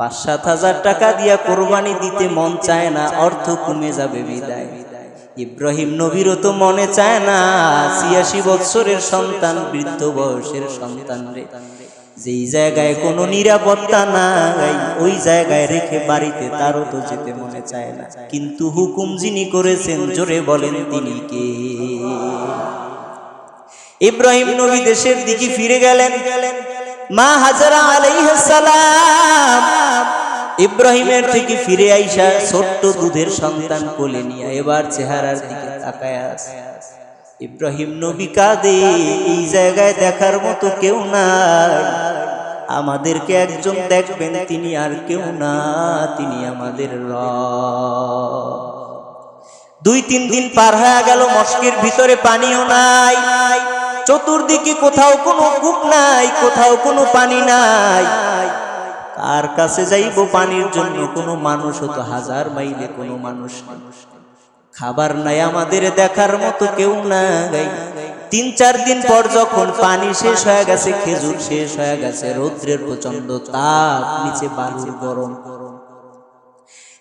পাঁচ সাত হাজার টাকা দিয়া কোরবানি দিতে মন চায় না, অর্থ কমে যাবে বিদায়। ইব্রাহিম নবীরও তো মনে চায় না, ছিয়াশি বৎসরের সন্তান, বৃদ্ধ বয়সের সন্তান রে। যেই জায়গায় কোনো নিরাপত্তা নাই, ওই জায়গায় রেখে বাড়িতে তারও তো যেতে মনে চায় না। কিন্তু হুকুম যিনি করেছেন, জোরে বলেন তিনি কে? ইব্রাহিম নবী দেশের দিকে ফিরে গেলেন। মা হাজারা সালাম ইব্রাহিমের থেকে ফিরে আইসা ছোট্ট দুধের সন্তান কোলে নিয়ে এবার চেহারার দিকে তাকায় আছে। ইব্রাহিম নবী কাঁদে, এই জায়গায় দেখার মতো কেউ নাই। আমাদেরকে একজন দেখবেন, তিনি আর কেউ না, তিনি আমাদের রব। দুই তিন দিন পার হয়ে গেল, মস্কের ভিতরে পানিও নাই। চতুর্দিকে কোথাও কোনো কূপ নাই, কোথাও কোনো পানি নাই। কার কাছে যাইব পানির জন্য? কোনো মানুষ তো হাজার মাইলে কোনো মানুষ খাবার নাই আমাদের দেখার মতো কেউ নাই। তিন চার দিন পর যখন পানি শেষ হয়ে গেছে, খেজুর শেষ হয়ে গেছে, রৌদ্রের প্রচণ্ড তাপ, নিচে বালুর গরম।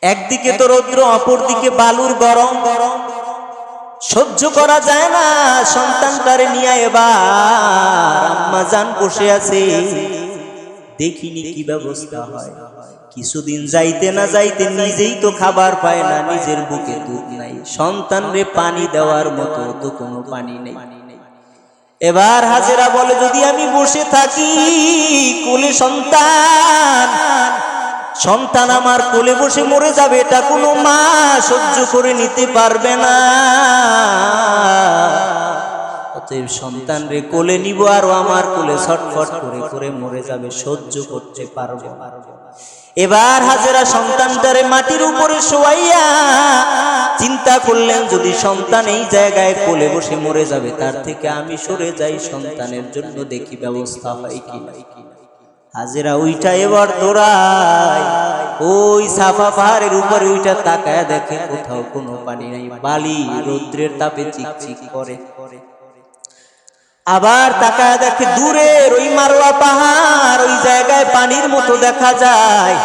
একদিকে তো রৌদ্র অপর দিকে বালুর গরম গরম। সহ্য করা যায় না সন্তান সন্তানটারে নিয়ে এবার আম্মা জান বসে আছে। দেখিনি কি ব্যবস্থা হয়। কিছুদিন যাইতে না যাইতে নিজেই তো খাবার পায় না, নিজের বুকে দুধ নাই। সন্তান রে পানি দেওয়ার মতো তো কোনো পানি নেই। এবার হাজেরা বলে, যদি আমি বসে থাকি, কোলে সন্তান সন্তান আমার কোলে বসে মরে যাবে, এটা কোনো মা সহ্য করে নিতে পারবে না অতএব সন্তান রে কোলে নিব আর আমার কোলে ছটফট করে করে মরে যাবে, সহ্য করতে পারব। এবার হাজেরা সন্তানটারে মাটির উপরে শোয়াইয়া চিন্তা করলেন, যদি সন্তান এই জায়গায় কোলে বসে মরে যাবে, তার থেকে আমি সরে যাই, সন্তানের জন্য দেখি ব্যবস্থা হয় কি হাজেরা ওইটা এবার দৌড়ায়। ওই সাফা পাহাড়ের উপরে ওইটা তাকায় দেখে কোথাও কোনো পানি নাই। বালি রৌদ্রের তাপে চিকচিক করে। আবার তাকায় দেখে দূরের ওই মারোয়া পাহাড়, ওই জায়গায় পানির মতো দেখা যায়।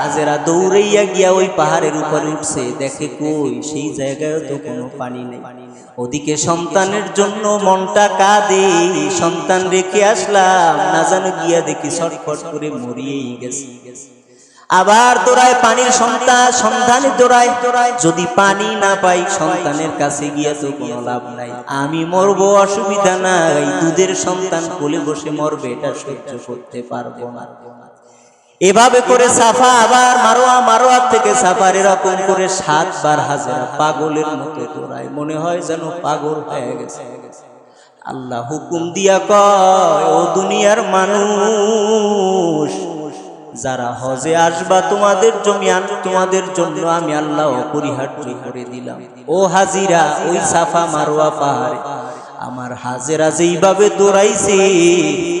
হাজেরা দৌড়াইয়া গিয়া ওই পাহাড়ের উপরে উঠছে, দেখে কই, সেই জায়গায় তো কোনো পানি নেই। ওদিকে সন্তানের জন্য মনটা কাঁদে, সন্তান রেখে আসলাম, না জানো গিয়া দেখি ছটফট করে মরিয়েই গেছে। আবার দৌড়ায় পানির সন্তান সন্তানের দৌড়ায় যদি পানি না পাই, সন্তানের কাছে গিয়া তো কোনো লাভ নাই। আমি মরবো, অসুবিধা নাই। দুধের সন্তান কোলে বসে মরবে, এটা সহ্য করতে পারব না। এভাবে করে সাফা আবার মারোয়া মারোয়ার থেকে সাফার এরকম করে সাতবার হাজার পাগলের মতো দৌড়ায় মনে হয় যেন পাগল হয়ে গেছে। আল্লাহ হুকুম দিয়া কয়, ও দুনিয়ার মানুষ যারা হজে আসবা, তোমাদের জমি আন তোমাদের জন্য আমি আল্লাহ অপরিহার্য করে দিলাম। ও হাজিরা, ওই সাফা মারোয়া পাহাড়ে, আমার হাজেরা যেইভাবে দৌড়াইছে,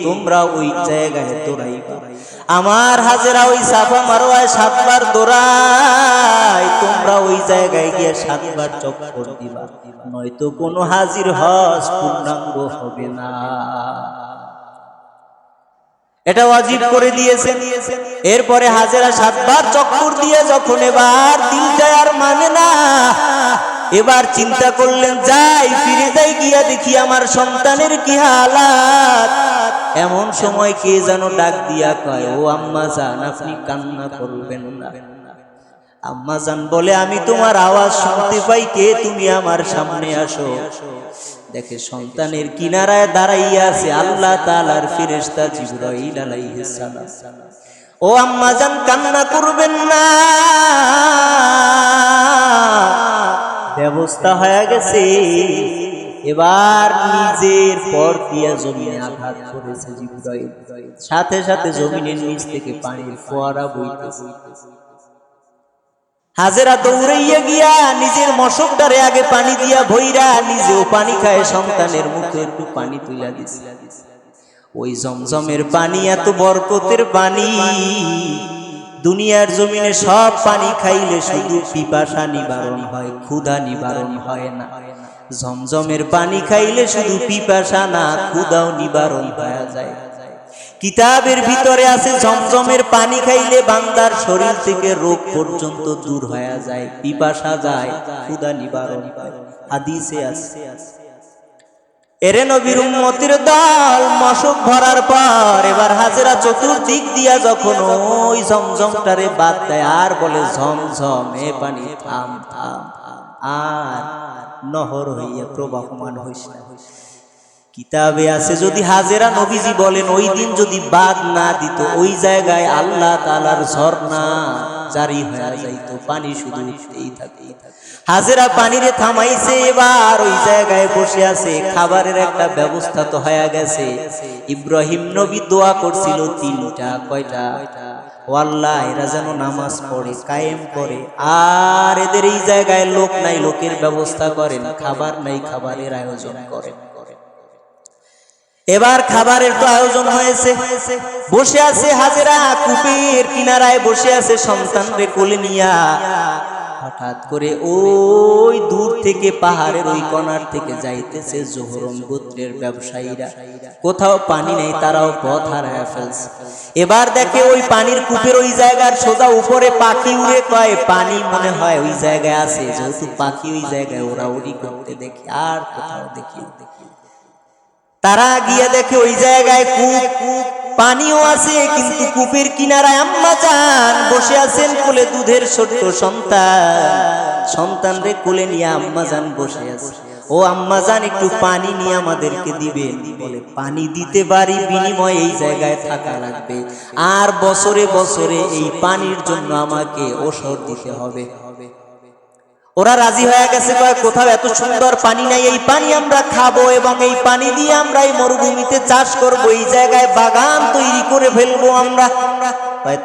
তোমরা ওই জায়গায় দৌড়াইবা। আমার হাজেরা ওই সাফা মারোয়ায় সাতবার দৌড়াই তোমরা ওই জায়গায় গিয়ে সাতবার চক্কর দিবা। নয়তো কোনো হাজির হজ পূর্ণাঙ্গ হবে না। এটা ওয়াজিব করে দিয়েছেন। এরপরে হাজেরা সাতবার চক্কর দিয়ে যখন এবার দিলটা আর মানে না, এবার চিন্তা করলেন, যাই, ফিরে যাই গিয়া দেখি আমার সন্তানের কি হালাত। এমন সময় কে যেন ডাক দিয়া কয়, ও আম্মা জান, আপনি কান্না করবেন না। আম্মা জান বলে, আমি তোমার আওয়াজ শুনতে পাই কে? তুমি আমার সামনে আসো। দেখে সন্তানের কিনারায় দাঁড়াইয়া আছে আল্লাহ তাআলার ফেরেশতা জিবরাইল আলাইহিস ও আম্মা জান, কান্না করবেন না। ব্যবস্থা হয়ে গেছে। এবার নিজের পর দিয়া জমিনে আঘাত করেছে জিবরাইল। সাথে সাথে জমিনের নিচ থেকে পানির ফোয়ারা বইতেছে। হাজেরা দৌড়াইয়া গিয়া নিজের মশকটারে আগে পানি দিয়া ভইরা নিজেও পানি খায়, সন্তানের মুখে একটু পানি তুইলা দিছে। ওই জমজমের পানি, এত বরকতের পানি। দুনিয়ার জমিনে সব পানি খাইলে শুধু পিপাসা নিবারণ হয়, ক্ষুধা নিবারণ হয় না। জমজমের পানি খাইলে শুধু পিপাসা না, ক্ষুধাও নিবারণ হয়ে যায়। কিতাবের ভিতরে আছে, ঝমঝমের পানি খাইলে বান্দার শরীর থেকে রোগ পর্যন্ত দূর হয়ে যায়, পিপাসা যায় ক্ষুদা নিবারণ হাদিসে আছে এরে নবীর উম্মতির দল মশক ভরার পর এবার হাজেরা চতুর্দিক দিয়া যখন ওই ঝমঝমটারে বাদ দেয়, আর বলে, ঝমঝম, এ পানি থাম থাম। আর নহর হইয়া প্রবাহমান হইস না কিতাবে আছে, যদি হাজেরা নবীজি বলেন, ওই দিন যদি বাদ না দিত, ওই জায়গায় আল্লাহ তালার ঝর্ণা জারি হয়ে যাইতো, পানি শুধু উঠতেই থাকে হাজেরা পানিরে থামাইছে, এবার ওই জায়গায় বসে আছে, খাবারের একটা ব্যবস্থা তো হয়ে গেছে। ইব্রাহিম নবী দোয়া করছিল, তিনটা, কয়টা? ওয়াল্লাহ, এরা যেন নামাজ পড়ে, কায়েম করে। আর এদের এই জায়গায় লোক নাই, লোকের ব্যবস্থা করেন, খাবার নাই, খাবারের আয়োজন করেন। এবার খাবারের তো আয়োজন হয়েছে। বসে আছে হাজেরা কূপের কিনারায়, বসে আছে সন্তান রে কোলে নিয়া। হঠাৎ করে ওই দূর থেকে পাহাড়ের ওই কণার থেকে যাইতেছে জোহরম গোত্রের ব্যবসায়ীরা। কোথাও পানি নেই, তারাও পথ হারায় ফেলছে। এবার দেখে ওই পানির কূপের ওই জায়গার সোজা উপরে পাখি উড়ে কয়, পানি মনে হয় ওই জায়গায় আছে, যেহেতু পাখি ওই জায়গায় ওরা উড়ি করতে দেখি, আর কোথাও দেখি দেখি তারা গিয়ে দেখে ওই জায়গায় কূপ, পানিও আছে, কিন্তু কূপের কিনারায় আম্মা যান বসে আছেন কোলে দুধের ছোট্ট সন্তান। সন্তান রে কোলে নিয়ে আম্মা যান বসে আছে। ও আম্মা যান, একটু পানি নিয়ে আমাদেরকে দিবেন বলে, পানি দিতে পারি, বিনিময়ে এই জায়গায় থাকা লাগবে। আর বছরে বছরে এই পানির জন্য আমাকে ওষুধ দিতে হবে। ওরা রাজি হয়ে গেছে কোথাও এত সুন্দর পানি নাই, এই পানি আমরা খাব এবং এই পানি দিয়ে আমরা এই মরুভূমিতে চাষ করব, এই জায়গায় বাগান তৈরি করে ফেলব আমরা।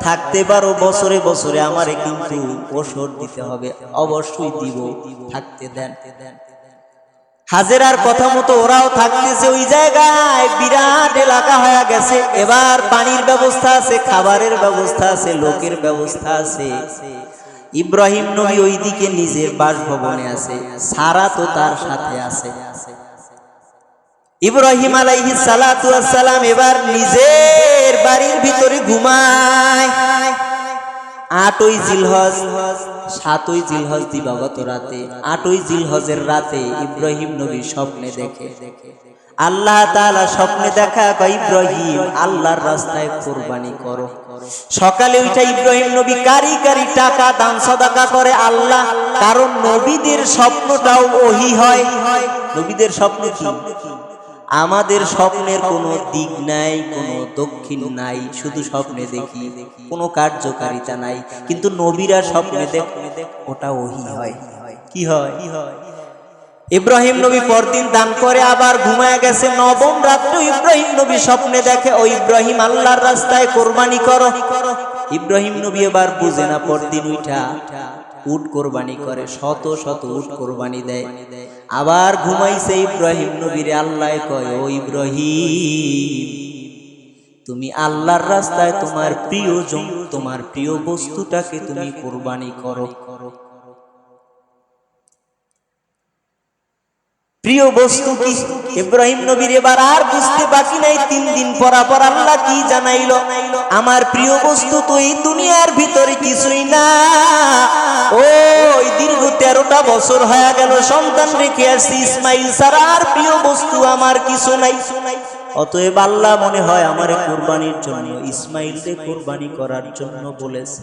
থাকতে পারো, বছরে বছরে আমারে কিন্তু ওষুধ দিতে হবে, অবশ্যই দিব, থাকতে দেন। হাজেরার কথা মতো ওরাও থাকতেছে, ওই জায়গায় বিরাট এলাকা হয়ে গেছে। এবার পানির ব্যবস্থা আছে, খাবারের ব্যবস্থা আছে, লোকের ব্যবস্থা আছে। ইব্রাহিম নবী ওইদিকে নিজের বাসভবনে আছে, সারা তো তার সাথে আছে। ইব্রাহিম আলাইহি সালাতু সালাম এবার নিজের বাড়ির ভিতরে ঘুমায়। আটই জিলহজ, সাতই জিলহজ দিবাগত রাতে, আটই জিলহজের রাতে ইব্রাহিম নবী স্বপ্নে দেখে। আল্লাহ তাআলা স্বপ্নে দেখা ইব্রাহিম, আল্লাহর রাস্তায় কোরবানি করো। সকালে উঠে ইব্রাহিম নবী কারি কারি টাকা দান সদাকা করে আল্লাহ, কারণ নবীদের স্বপ্নটাও ওহি হয়। নবীদের স্বপ্ন কি? আমাদের স্বপ্নের কোনো দিক নাই, কোনো দক্ষিণ নাই, শুধু স্বপ্নে দেখি, কোনো কার্যকারিতা নাই। কিন্তু নবীরা স্বপ্নে দেখ, ওটা ওহি হয়। কি হয়? ইব্রাহিম নবী পরদিন দান করে আবার ঘুমায় গেছে। নবম রাত্রে ইব্রাহিম নবী স্বপ্নে দেখে, ও ইব্রাহিম, আল্লাহর রাস্তায় কোরবানি করো। ইব্রাহিম নবী এবার বুঝে না, পরদিন উঠা উট কোরবানি করে, শত শত উট কোরবানি দেয়। আবার ঘুমাইছে ইব্রাহিম নবীর আল্লাহ কয়, ও ইব্রাহিম, তুমি আল্লাহর রাস্তায় তোমার প্রিয় তোমার প্রিয় বস্তুটাকে তুমি কোরবানি করো। প্রিয় বস্তু কি? ইব্রাহিম নবীর এবার আর বুঝতে বাকি নাই। তিন দিন পরা পর আল্লাহ কি জানাইলো? আমার প্রিয় বস্তু তো এই দুনিয়ার ভিতরে কিছুই না। ওই দীর্ঘ তেরোটা বছর হয়ে গেল, সন্তান রেখে আসছি ইসমাইল ছাড়া আর প্রিয় বস্তু আমার কিছু নাই। অতএব আল্লাহ মনে হয় আমার কোরবানির জন্য, ইসমাইলকে কোরবানি করার জন্য বলেছে।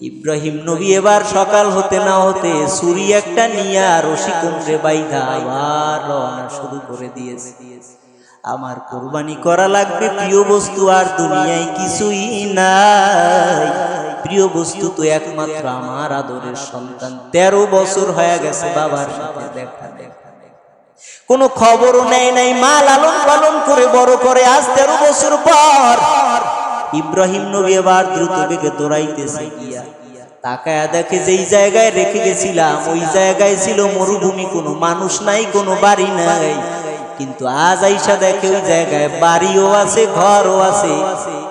ইব্রাহিম নবী এবার সকাল হতে না হতে সুরি একটা নিয়া রশি কুমড়ে বাইধা আবার রওনা শুরু করে দিয়েছে। আমার কোরবানি করা লাগবে প্রিয় বস্তু, আর দুনিয়ায় কিছুই নাই। প্রিয় বস্তু তো একমাত্র আমার আদরের সন্তান। তেরো বছর হয়ে গেছে বাবার সাথে দেখা। দেখা কোনো খবরও নেয় নাই মা লালন পালন করে বড় করে আজ তেরো বছর পর ইব্রাহিম নবী এবার দ্রুত বেগে দৌড়াইতেছে গিয়া। তাকায়া দেখে যেই জায়গায় রেখে গেছিলাম, ওই জায়গায় ছিল মরুভূমি, কোনো মানুষ নাই, কোনো বাড়ি নাই। কিন্তু আজ আইসা দেখে ওই জায়গায় বাড়িও আছে, ঘরও আছে,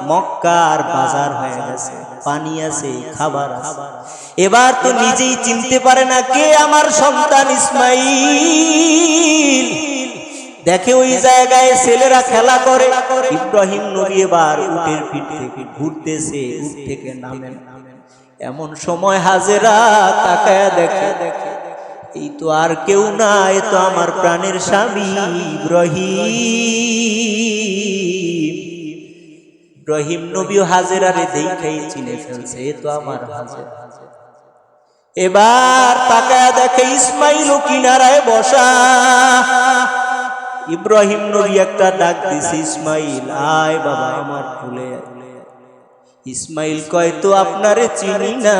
মক্কার বাজার হয়ে গেছে, পানি আছে, খাবার এবার তো নিজেই চিনতে পারে না কে আমার সন্তান ইসমাইল। দেখে ওই জায়গায় ছেলেরা খেলা করে। ইব্রাহিম নবী এবার উটের পিঠ থেকে ঘুরতেছে, উট থেকে নামেন। এমন সময় হাজেরা তাকায় দেখে দেখে এই তো আর কেউ না, এ তো আমার প্রাণের স্বামী ইব্রাহিম। ইব্রাহিম নবীও হাজেরারে দেখাই চিনে ফেলছে, এ তো আমার হাজের। এবার তাকায় দেখে ইসমাইল কিনারায় বসা। ইব্রাহিম নবী একটা ডাক দিছে, ইসমাইল, আয় বাবা, আমার ভুলে ইসমাইল কয়, তো আপনারে চিনি না?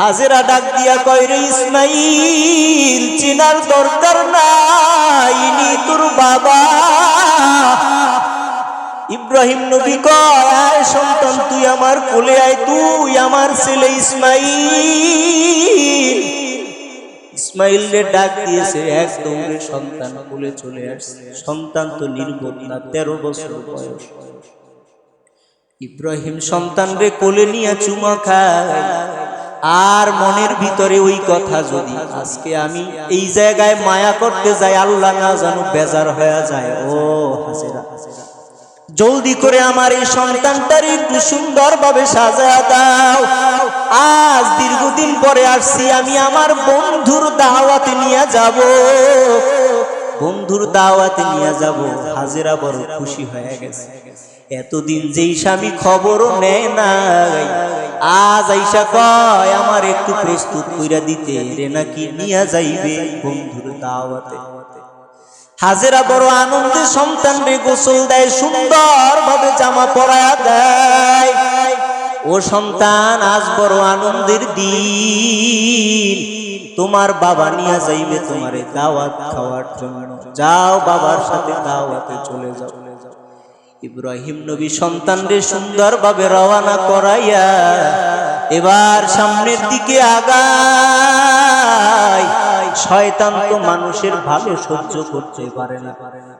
হাজেরা ডাক দিয়া কয়, রে ইসমাইল, চিনার দরকার নাই ইনি তোর বাবা। ইব্রাহিম নবী কয় সন্তান, তুই আমার কোলে আয়, তুই আমার ছেলে ইসমাইল। ইসমাইল ডাক দিয়েছে, এক দৌড়ে সন্তান চলে আসছে। সন্তান তো না, তেরো বছর বয়স। ইব্রাহিম সন্তান রে কোলে নিয়ে চুমা খায়। আর মনের ভিতরে ওই কথা যদি, আজকে আমি এই জায়গায় মায়া করতে যাই, আল্লাহ না জানো বেজার হয়ে যায়। ও হাসেরা জলদি করে আমার এই সন্তানটার একটু সুন্দর ভাবে সাজা দাও। আজ দীর্ঘদিন পরে আসছি, আমি আমার বন্ধুর দাওয়াতে নিয়ে যাব। বন্ধুর দাওয়াতে নিয়ে যাব, হাজেরা বড় খুশি হয়ে গেছে। এতদিন যেই স্বামী খবরও নেয় নাই, আজ আইসা কয়, আমার একটু প্রস্তুত কইরা দিতে রে নাকি নিয়ে যাইবে বন্ধুর দাওয়াতে? হাজেরা বড় আনন্দে সন্তান রে গোসল দেয় সুন্দর ভাবে জামা পরায়া দেয়। ও সন্তান, আজ বড় আনন্দের দিন। তোমার বাবা নিয়ে যাইবে তোমারে দাওয়াত খাওয়ার জন্য। যাও বাবার সাথে দাওয়াতে চলে যাও। ইব্রাহিম নবী সন্তান রে সুন্দর ভাবে রওনা করাইয়া এবার সামনের দিকে আগায়। শয়তান তো মানুষের ভালো সহ্য করতে পারে না পারে না।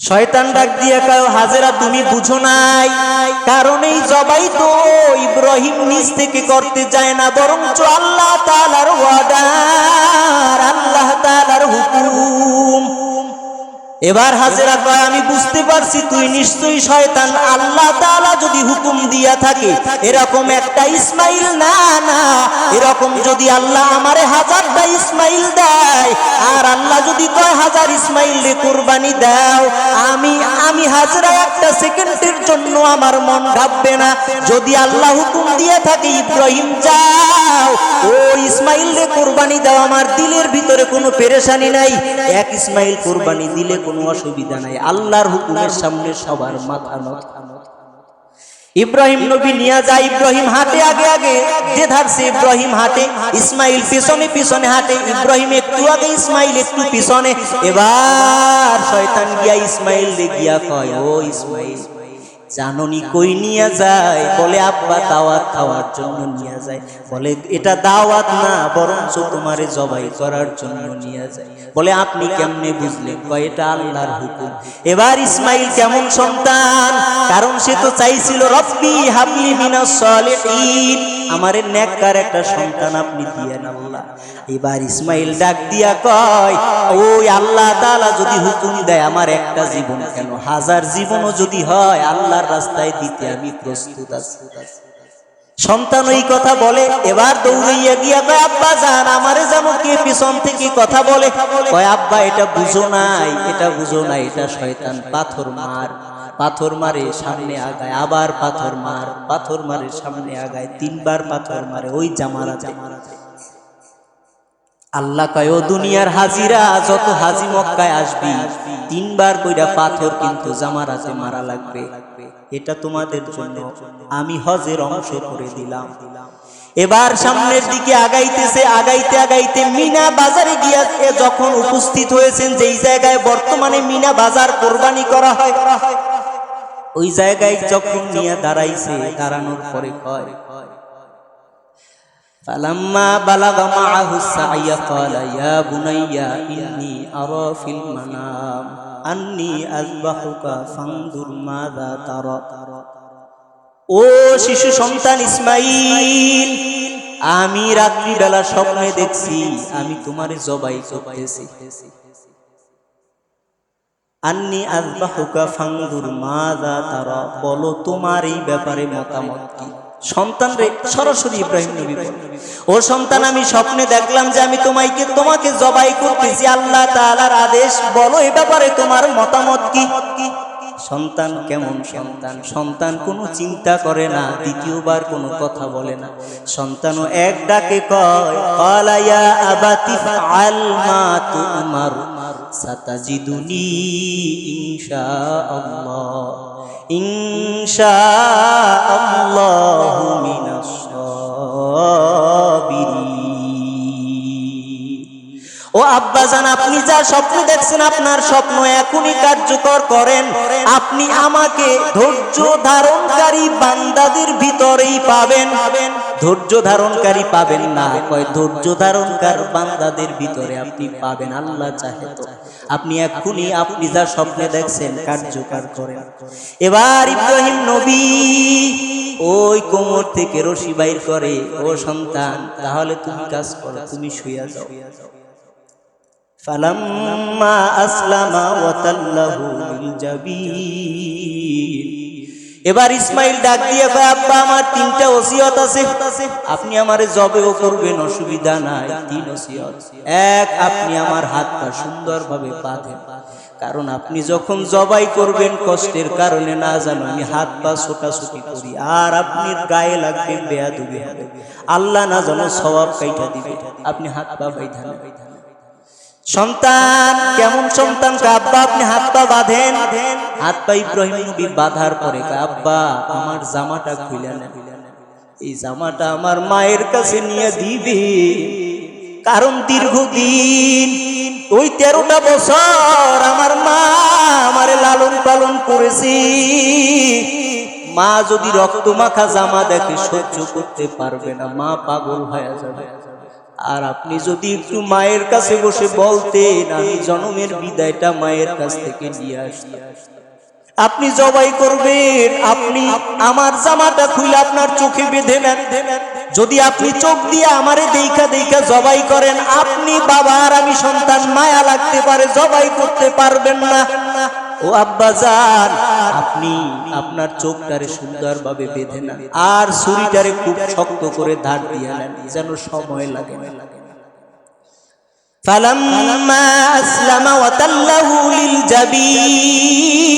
শয়তান ডাক দিয়ে কয়, হাজেরা, তুমি বুঝো নাই। কারণ এই জবাই তো ইব্রাহিম নিজ থেকে করতে যায় না, বরঞ্চ আল্লাহ তাআলার ওয়াদার আল্লাহ তাআলার হুকুম। এবার হাজেরা কয়, আমি বুঝতে পারছি, তুই নিশ্চয়ই শয়তান। আল্লাহ তালা যদি হুকুম দিয়া থাকে, এরকম একটা ইসমাইল না না। এরকম যদি আল্লাহ আমারে হাজারটা ইসমাইল দেয়, আর আল্লাহ যদি কয়, হাজার ইসমাইল রে কুরবানি দাও আমি আমি হাজরা একটা সেকেন্ডের জন্য আমার মন ভাববে না। যদি আল্লাহ হুকুম দিয়ে থাকে, ইব্রাহিম যাও। ও ইসমাইল রে, কোরবানি দাও। আমার দিলের ভিতরে কোনো পেরেশানি নাই। এক ইসমাইল কোরবানি দিলে কোনো অসুবিধা নাই। আল্লাহর হুকুমের সামনে সবার মাথা নত ইব্রাহিম নবী নিয়ে যায় ইব্রাহিম হাতে, আগে আগে। যে ধারছে ইব্রাহিম হাতে, ইসমাইল পিছনে পিছনে হাতে। ইব্রাহিম একটু আগে, ইসমাইল একটু পিছনে। এবার শয়তান গিয়া ইসমাইল গিয়া কয়, ও ইসমাইল জাননি কই নিয়ে যায়? বলে, আব্বা, দাওয়াত খাওয়ার জন্য নিয়ে যায়। বলে, এটা দাওয়াত না, বরঞ্চ তোমারে জবাই করার জন্য নিয়ে যায়। বলে, আপনি কেমনে বুঝলেন? কয়, এটা আল্লাহর হুকুম। এবার ইসমাইল কেমন সন্তান? কারণ সে তো চাইছিল, রব্বি হাবলি মিনাস সলিহিন। আমারে নেককার একটা সন্তান আপনি দিয়েন আল্লাহ। এবার ইসমাইল ডাক দিয়া কয়, ওই আল্লাহ তালা যদি হুকুম দেয় আমার একটা জীবন কেন? হাজার জীবনও যদি হয়, আল্লাহর রাস্তায় দিতে আমি প্রস্তুত আছি। সন্তান ওই কথা বলে, এবার দৌড়াইয়া গিয়া কয়, আব্বা, যান, আমারে যেমন কে পিছন থেকে কথা বলে। কয়, আব্বা, এটা বুঝো নাই, এটা বুঝো নাই, এটা শয়তান পাথর মার। পাথর মারে, সামনে আগায়, আবার পাথর মার, পাথর মারে, সামনে আগায়, তিনবার পাথর মারে, ওই জামারা জামারা আল্লাহ কয় দুনিয়ার হাজিরা, যত হাজি মক্কায় আসবি, তিনবার কইরা পাথর কিন্তু জামারাতে মারা লাগবে। এটা তোমাদের জন্য। আমি হজের অংশ করে দিলাম। এবার সামনের দিকে আগাইতেছে, আগাইতে আগাইতে মিনা বাজারে গিয়া যখন উপস্থিত হয়েছেন, যেই জায়গায় বর্তমানে মিনা বাজার কোরবানি করা হয়, ওই জায়গায় যখন নিয়ে দাঁড়াইছে, দাঁড়ানোর পরে কয় فلما بلغ معه السعي قال يا بني إني أرى في المنام أني أذبحك فانظر ماذا ترى ও শিশু সন্তান ইসমাইল আমি রাত্রিবেলা স্বপ্নে দেখছি আমি তোমার জবাই করতেছি আন্নি আজবাহুকা ফাঙ্গুর মাদা তারা বলো তোমার এই ব্যাপারে মতামত কি সন্তান রে সরাসরি ইব্রাহিম নবী ও সন্তান, আমি স্বপ্নে দেখলাম যে আমি তোমাকে তোমাকে জবাই করতেছি। আল্লাহ তাআলার আদেশ। বলো এই ব্যাপারে তোমার মতামত কি? সন্তান কেমন সন্তান? সন্তান কোনো চিন্তা করে না, দ্বিতীয়বার কোনো কথা বলে না। সন্তানও এক ডাকে কয় ক্বালা ইয়া আবাতি ফাআল মা তুমার, সাতাজিদুনি ইনশাআল্লাহ। ইনশাআল্লাহু আল্লাহ সাবিরিন ও আব্বাজান আপনি যা স্বপ্ন দেখছেন, আপনার স্বপ্ন এখনই কার্যকর করেন। আপনি আমাকে ধৈর্য ধারণকারী বান্দাদের ভিতরেই পাবেন। ধৈর্য ধারণকারী পাবেন না। কয় ধৈর্য ধারণকার বান্দাদের ভিতরে আপনি পাবেন, আল্লাহ চাহে তো। আপনি এখনই আপনি যা স্বপ্নে দেখছেন, কার্যকর করেন। এবার ইব্রাহিম নবী ওই কোমর থেকে রশি বাইর করে, ও সন্তান, তাহলে তুমি কাজ করো, তুমি শুয়ে যাও। আসলামা ওয়াতাল্লাহু লিল জাবিন এবার ইসমাইল ডাক দিয়ে কয় আব্বা, আমার তিনটা ওসিয়ত আছে। আপনি আমারে জবেও করবেন, অসুবিধা নাই, তিন ওসিয়ত। এক, আপনি আমার হাতটা সুন্দরভাবে বাঁধেন। কারণ আপনি যখন জবাই করবেন, কষ্টের কারণে না জানো আমি হাত পা ছোটাছুটি করি। আর আপনি গায়ে লাগবে বেয়াদুবি হবে। আল্লাহ না জানো সবাব কাইটা দিবে। আপনি হাত পা বাইধান সন্তান, কেমন সন্তান? কা আব্বা, আপনি হাত পা বাঁধেন। হাত পা ইব্রাহিম নবী বাঁধার পরে কা আব্বা, আমার জামাটা খুলে এই জামাটা আমার মায়ের কাছে নিয়ে দিবি। কারণ দীর্ঘদিন, ওই তেরোটা বছর আমার মা আমারে লালন পালন করেছি। মা যদি রক্ত মাখা জামা দেখে সহ্য করতে পারবে না, মা পাগল হয়ে যাবে। আর আপনি যদি একটু মায়ের কাছে বসে বলতেন, আমি জনমের বিদায়টা মায়ের কাছ থেকে নিয়ে আসি আপনি জবাই করবেন, আপনি আমার জামাটা খুলে আপনার চোখে বেঁধে নেন। যদি আপনি চোখ দিয়ে আমারে দেখা দেখা জবাই করেন, আপনি বাবা আর আমি সন্তান, মায়া লাগতে পারে, জবাই করতে পারবেন না। ও আব্বা যান আপনি আপনার চোখটারে সুন্দরভাবে বেঁধে নেন আর ছুরিটারে খুব শক্ত করে ধার দিয়ে নেন যেন সময় লাগে না فلما أسلم وتله للجبين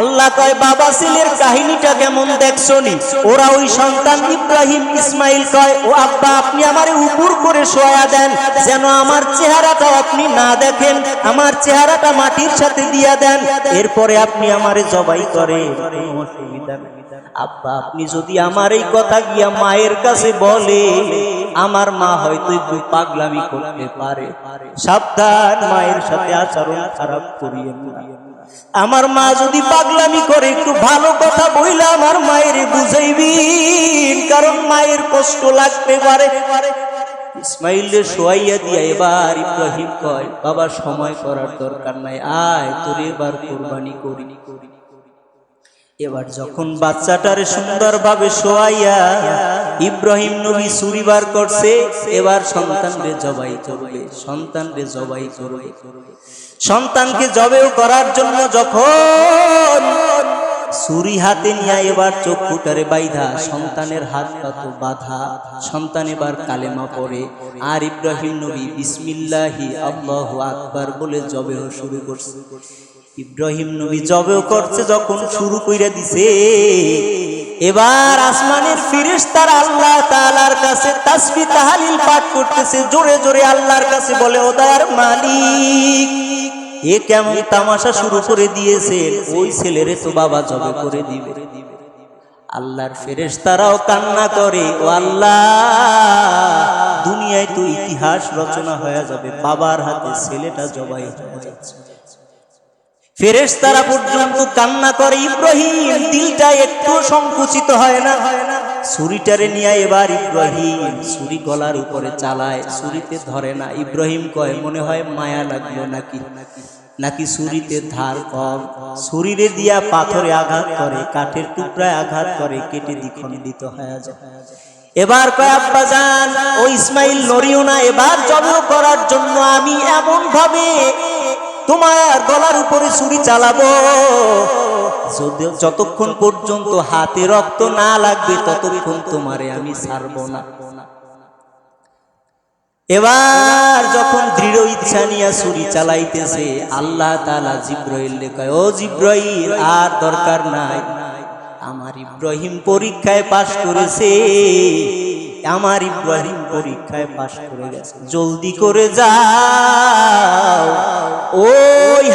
আল্লাহ কয়, বাবা ছেলের কাহিনীটা কেমন দেখছনি ওরা ওই সন্তান ইব্রাহিম ইসমাইল কয়, ও আব্বা, আপনি আমারে উপর করে শোয়া দেন, যেন আমার চেহারাটা আপনি না দেখেন, আমার চেহারাটা মাটির সাথে দিয়া দেন, এরপরে আপনি আমারে জবাই করে। আব্বা, আপনি যদি আমার এই কথা গিয়া মায়ের কাছে বলে, আমার মা হয়তো একটু পাগলামি করতে পারে। সাবধান, মায়ের সাথে আচরণ খারাপ করিয়েন না। আমার মা যদি পাগলামি করে, একটু ভালো কথা বইলে আমার মায়ের বুঝাইবিন কারণ মায়ের কষ্ট লাগতে পারে। ইসমাইলের শোয়াইয়া দিয়া এবার ইব্রাহিম কয়, বাবা, সময় করার দরকার নাই। আয়, তোর এবার কোরবানি করি। এবার যখন বাচ্চাটারে সুন্দরভাবে শোয়াইয়া ইব্রাহিম নবী সুরিবার করছে, এবার সন্তানরে জবাই করবে সন্তানরে জবাই করবে। সন্তানকে জবেও করার জন্য যখন ছুরি হাতে নিয়ে এবার চক্ষুটারে বাইধা, সন্তানের হাত পাত বাধা, সন্তান এবার কালেমা পড়ে, আর ইব্রাহিম নবী বিসমিল্লাহি, আল্লাহু আকবার বলে জবেহ শুরু করছে। ইব্রাহিম নবী জবেও করছে, যখন শুরু কইরা দিছে এবার আসমানের ফিরিস্তার আল্লাহ তাআলার কাছে তাসবি তাহালিল পাঠ করতেছে, জোরে জোরে আল্লাহর কাছে বলে, ও দয়ার মালিক, এ কেমন তামাশা শুরু করে দিয়েছে ওই ছেলেরে তো বাবা জবে করে দিবে। আল্লাহর ফেরেশতারাও কান্না করে, ও আল্লাহ, দুনিয়ায় তো ইতিহাস রচনা হয়ে যাবে, বাবার হাতে ছেলেটা জবাই হয়ে যাচ্ছে। ফেরেশ তারা পর্যন্ত কান্না করে, ইব্রাহিম, দিলটা একটু সংকুচিত হয় না? ছুরিটারে নিয়ে এবার ইব্রাহিম ছুরি গলার উপরে চালায়, ছুরিতে ধরে না। ইব্রাহিম কয়, মনে হয় মায়া লাগল নাকি? নাকি ছুরিতে ধার কম? ছুরিরে দিয়া পাথরে আঘাত করে, কাঠের টুকরায় আঘাত করে, কেটে দ্বিখণ্ডিত হয়ে যায়। এবার কয় যান ও ইসমাইল নড়িও না। এবার জব করার জন্য আমি এমন ভাবে তোমার গলার উপরে ছুরি চালাবো। যতক্ষণ পর্যন্ত হাতে রক্ত না লাগবে, ততক্ষণ তোমারে আমি ছাড়বো না। এবার যখন দৃঢ় ইচ্ছা নিয়ে ছুরি চালাইতেছে, আল্লাহ তালা জিব্রাইল লেখায় ও জিব্রাইল, আর দরকার নাই। আমার ইব্রাহিম পরীক্ষায় পাশ করেছে। আমার ইব্রাহিম পরীক্ষায় পাশ করে গেছে। জলদি করে যাও। ওই